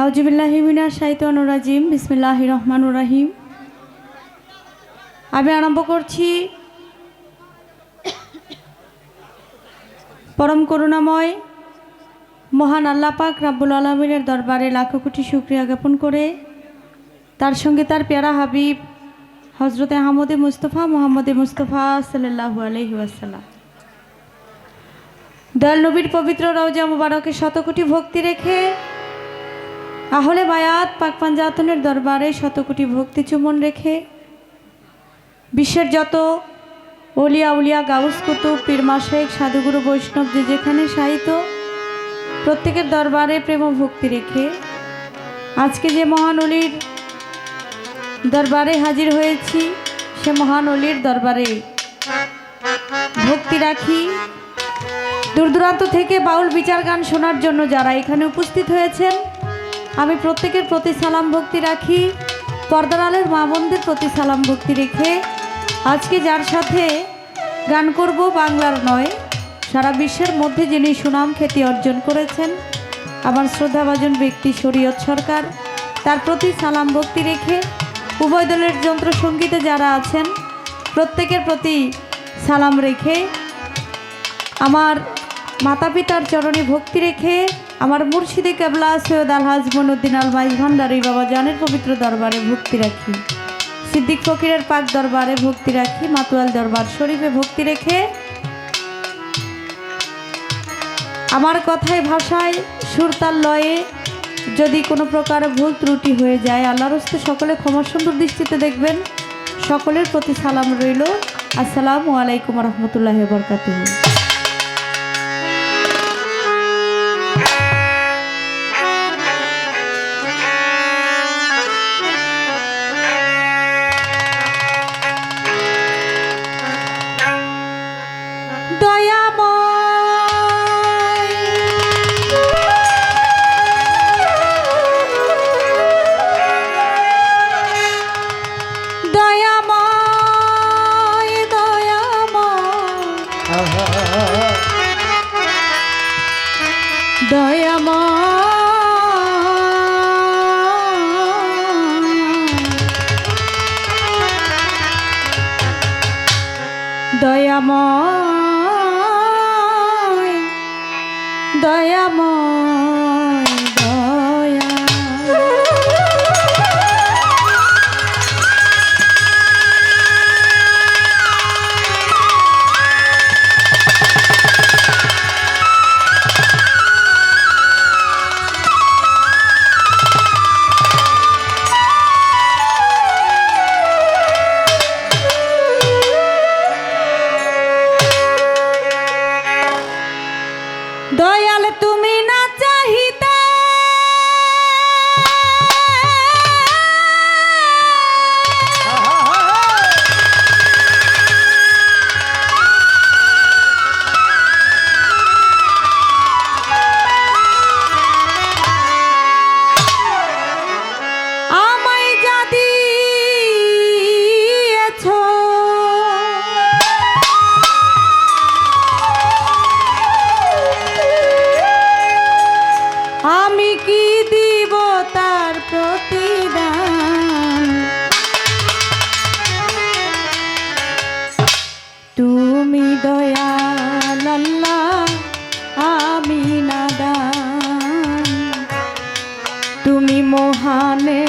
হাউজিবিল্লাহিমিনা সাহিত্য অনুরাজিম বিসমিল্লাহ রহমান রাহিম। আমি আরম্ভ করছি পরম করুণাময়, মহান আল্লাপাক রাব্বুল আলমিনের দরবারে লাখো কোটি শুক্রিয়া জ্ঞাপন করে, তার সঙ্গে তার পেয়ারা হাবিব হজরত আহমদে মুস্তফা, মোহাম্মদে মুস্তফা সাল্লাহু আলহি আসাল্লাম দয়াল নবীর পবিত্র রওজা মুবারকে শতকোটি ভক্তি রেখে আহলে বায়াত পাক পাঞ্জাতনের দরবারে শতকোটি ভক্তি চুমন রেখে বিশ্বের যত অলিয়া উলিয়া গাউস কুতুব পীরমা শেখ সাধুগুরু বৈষ্ণব যে যেখানে সাহিত্য প্রত্যেকের দরবারে প্রেম ভক্তি রেখে আজকে যে মহান অলির দরবারে হাজির হয়েছি, সে মহান অলির দরবারে ভক্তি রাখি। দূর দূরান্ত থেকে বাউল বিচার গান শোনার জন্য যারা এখানে উপস্থিত হয়েছেন আমি প্রত্যেকের প্রতি সালাম ভক্তি রাখি। পর্দার আলের মা বোনদের প্রতি সালাম ভক্তি রেখে আজকে যার সাথে গান করব বাংলার নয়, সারা বিশ্বের মধ্যে যিনি সুনাম খ্যাতি অর্জন করেছেন, আমার শ্রদ্ধাভাজন ব্যক্তি শরীয়ত সরকার, তার প্রতি সালাম ভক্তি রেখে উভয় দলের যন্ত্রসঙ্গীতে যারা আছেন, প্রত্যেকের প্রতি সালাম রেখে আমার মাতা পিতার চরণে ভক্তি রেখে আমার মুর্শিদে কেবলা, সৈয়দ আলহাজ মনুদ্দিন আল মাইজ ভান্ডারি বাবা জানের পবিত্র দরবারে ভক্তি রাখি। সিদ্দিক ফকিরের পাক দরবারে ভক্তি রাখি, মাতুয়াল দরবার শরীফে ভক্তি রেখে। আমার কথায়, ভাষায়, সুরতাল লয়ে যদি কোনো প্রকার ভুল ত্রুটি হয়ে যায়, আল্লাহর হস্তে সকলে ক্ষমা সুন্দর দৃষ্টিতে দেখবেন। সকলের প্রতি সালাম রইল। আসসালামু আলাইকুম রহমতুল্লাহ বরকাতুহ। দয়াময় দয়াময়। তুমি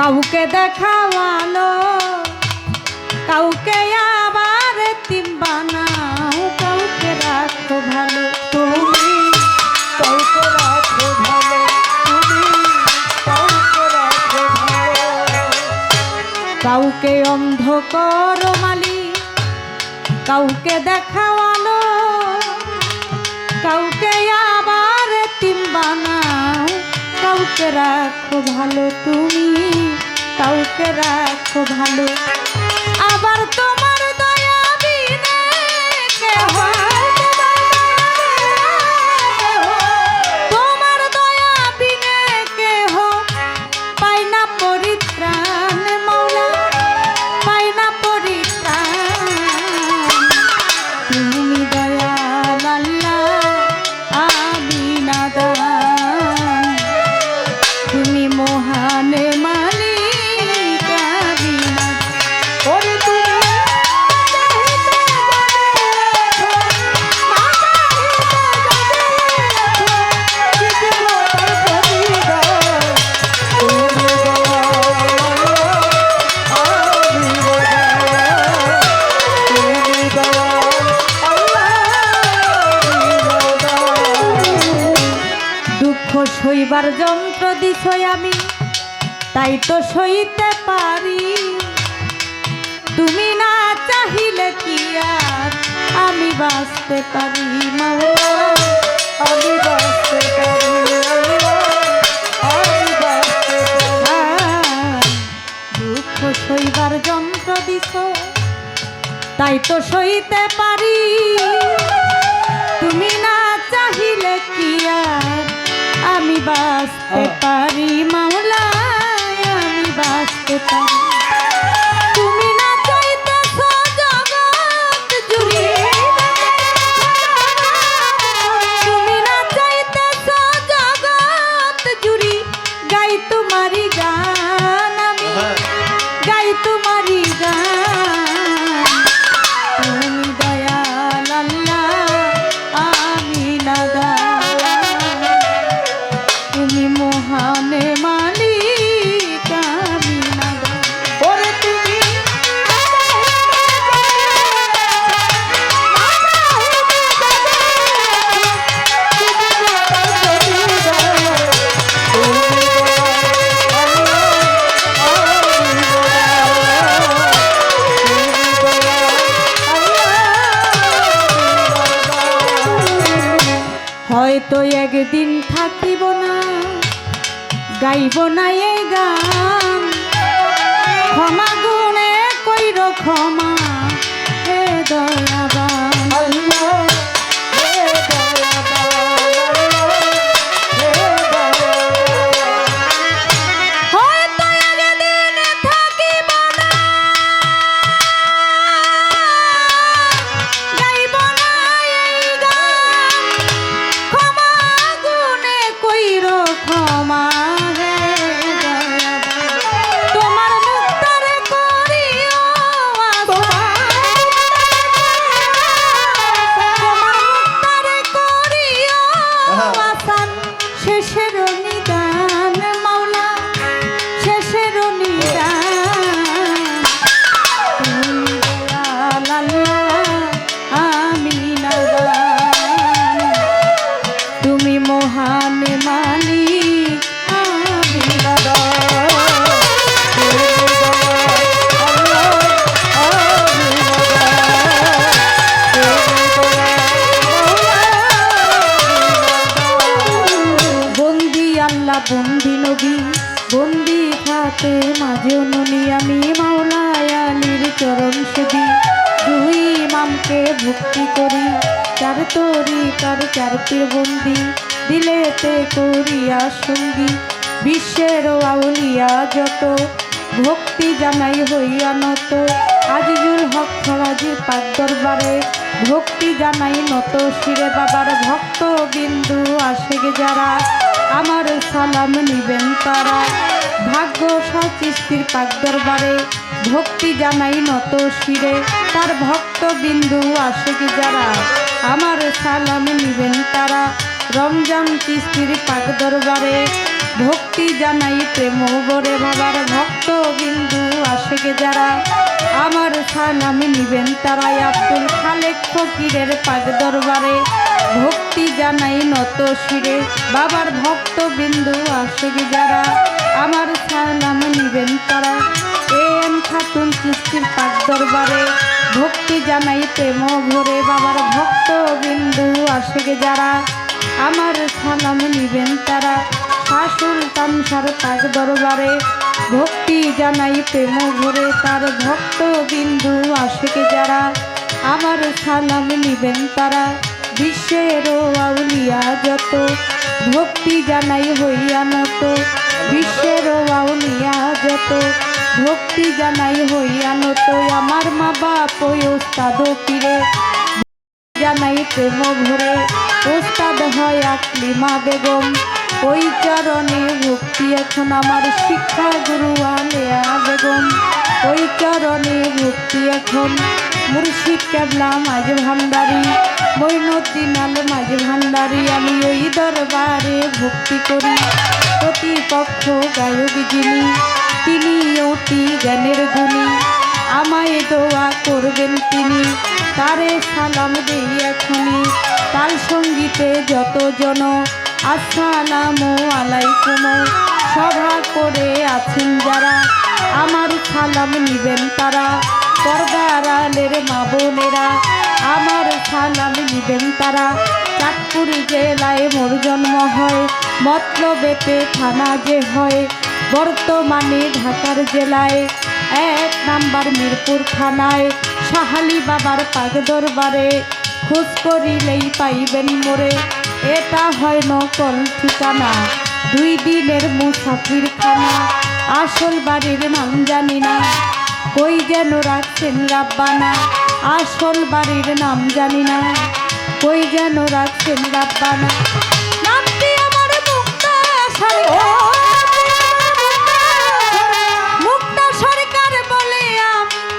কাউকে দেখাওয়ালো, কাউকে আবার তিম কাউকে রাখো ভালো, তুমি কাউকে রাখো ভালো, তুমি কাউকে রাখো ভালো। কাউকে অন্ধ করো মালি কাউকে দেখাওয়ালো, কাউকে আবার তিম কাউকে রাখো ভালো তুমি কাউকে রাখো ভালো। আবার তোমার সইবার যন্ত্র দিছই আমি, তাই তো সইতে পারি। তুমি না চাহিলে কি আর আমি বাঁচতে পারি আমি বাঁচতে পারি দুঃখ সইবার যন্ত্র দিছ, তাই তো সইতে পারি। তুমি না চাহিলে কি আর আমি বাঁচতে পারি মাওলা আমি বাঁচতে পারি। একদিন থাকিব না গাইব না এই গান। ক্ষমা গুণে কইর ক্ষমা হে দয়াবান। তরি কার চার পীর বন্দি দিলেতে করিয়া সঙ্গী। বিশ্বের আউলিয়া যত, ভক্তি জানাই হইয়া নত। আজিজুল হক ফরাজির পাক দরবারে, ভক্তি জানাই নত। শিরে বাবার ভক্ত বিন্দু আসে যারা, আমার সালাম নিবেন তারা। ভাগ্য সচিস্তির পাক দরবারে, ভক্তি জানাই নত শিরে। তার ভক্ত বিন্দু আসে যারা আমার সালাম নিবেন তারা। রমজান চিস্তির পাক দরবারে ভক্তি জানাই প্রেম বরে বাবার ভক্ত বিন্দু আশেকে যারা। আমার সালাম নিবেন তারাই আব্দুল খালেক ফকিরের পাক দরবারে ভক্তি জানাই নত শিরে বাবার ভক্ত বিন্দু আশেকে যারা। আমার সালাম নিবেন তারা। এম খাতুন সৃষ্টির পাক দরবারে ভক্তি জানাই প্রেম ভরে বাবার ভক্ত বিন্দু আশেকে যারা। আমার সালাম নিবেন তারা। শাসুল তামসার পাক দরবারে। ভক্তি জানাই প্রেম ভরে তার ভক্ত বিন্দু আশেকে যারা। আমার সালাম নিবেন তারা। বিশ্বের আউলিয়া যত। ভক্তি জানাই হইয়া নত। বিশ্বের আউলিয়া যত। ভক্তি জানাই হইয়া নত আমার মা বাপ ওই ওস্তাদ পীরে। জানাই প্রেম ভরে, ওস্তাদ হয় আকলিমা বেগম। ওই চরণে ভক্তি এখন আমার শিক্ষা গুরু আলেয়া বেগম। ওই চরণে ভক্তি এখন মুর্শিদ কেবলা মাঝে ভান্ডারি। মৈনুদ্দিন আল মাঝে ভান্ডারি, আমি ওই দরবারে ভক্তি করি। প্রতিপক্ষ গায়ক যিনি তিনি অতি জ্ঞানের গুণী। আমায় দোয়া করবেন তিনি। তারে সালাম দেই এখনই। তাল সঙ্গীতে যতজন আসসালাম আলাইকুম। সভা করে আছেন যারা, আমার সালাম নিবেন তারা। পর্দার আলের মা বোনেরা, আমার সালাম নিবেন তারা। চাঁদপুর জেলায় মোর জন্ম হয়, মতলবেতে থানা যে হয়। বর্তমানে ঢাকার জেলায় এক নাম্বার মিরপুর থানায় সাহালি বাবার পাক দরবারে খোঁজ করিলেই পাইবেন মোরে। এটা হয় নকল ঠিকানা। দুই দিনের মুসাফির খানা আসল বাড়ির নাম জানি না। কই যেন রাখছেন রাব্বানা। আসল বাড়ির নাম জানি না। কই যেন রাখছেন রাব্বানা। নামটি আমার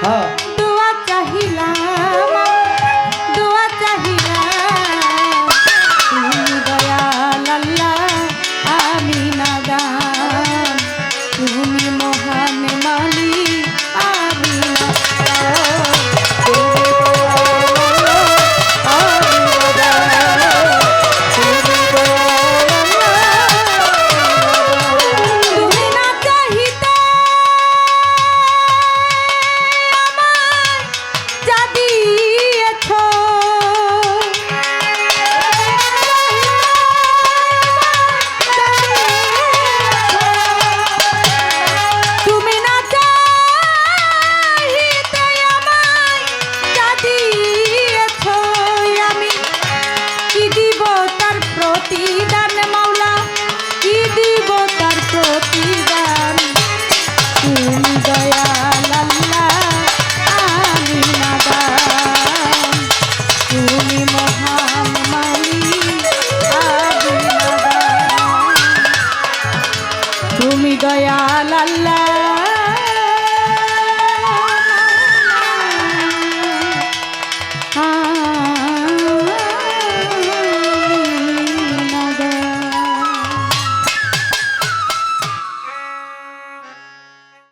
আমি